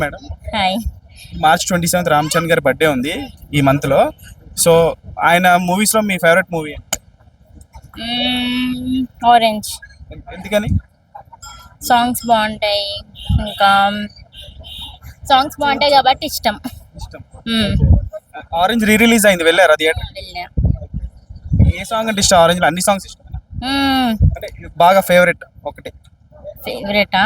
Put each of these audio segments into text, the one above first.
Madam hi March twenty seventh Ram Charan గారి birthday ఉంది ఈ మంత్లో. సో ఆయన మూవీస్లో మీ ఫేవరెట్ మూవీ ఆరెంజ్ ఎందుకని? సాంగ్స్ బాగుంటాయి. ఇంకా సాంగ్స్ బాగుంటాయి కాబట్టి ఇష్టం. ఇష్టం. మ్మ్. ఆరెంజ్ రీ రిలీజ్ అయింది వెళ్ళారా థియేటర్ వెళ్ళా. ఏ సాంగ్ అంటే ఇష్టం? ఆరెంజ్లో అన్ని సాంగ్స్ ఇష్టం. మ్మ్. అంటే బాగా ఫేవరెట్ ఒకటి. ఫేవరెటా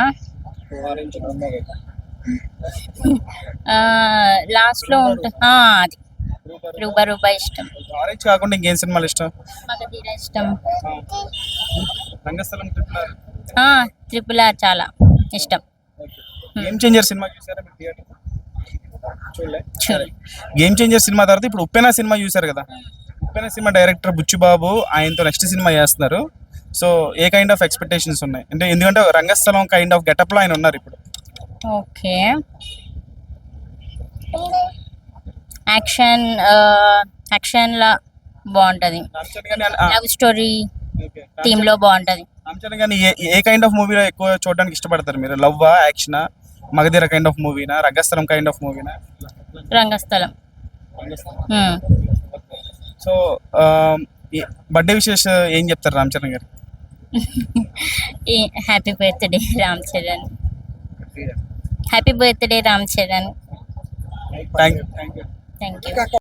లాస్ట్లో ఉంటుంది ఆ, అది. రూబా రూబా ఇష్టం. ఆరెంజ్ కాకుండా ఇంకేం సినిమాలు ఇష్టం? మగధీర ఇష్టం. Rangasthalam triple R? చాలా ఇష్టం. గేమ్ చేంజర్ సినిమా చూసారా మీరు థియేటర్ గేమ్ చేంజర్ సినిమా తర్వాత ఇప్పుడు ఉప్పెన సినిమా చూసారు కదా. ఉప్పెన సినిమా డైరెక్టర్ బుచ్చిబాబు ఆయనతో నెక్స్ట్ సినిమా చేస్తున్నారు. So a kind of expectations ఉన్నాయి? అంటే ఎందుకంటే రంగస్థలం కైండ్ ఆఫ్ గెటప్లో ఆయన ఉన్నారు ఇప్పుడు. ఓకే. యాక్షన్ యాక్షన్ లా బాగుంటది లవ్ స్టోరీ. థీమ్లో బాగుంటది ఏ కైండ్ ఆఫ్ మూవీలో ఎక్కువ చూడడానికి ఇష్టపడతారు మీరు? Love action Magadheera kind of మూవీనా Rangasthalam kind of మూవీనా రంగస్థలం. సో బర్త్డే విశేష ఏం చెప్తారు రామ్ చరణ్ గారు happy birthday Ram Charan happy birthday Ram Charan thank you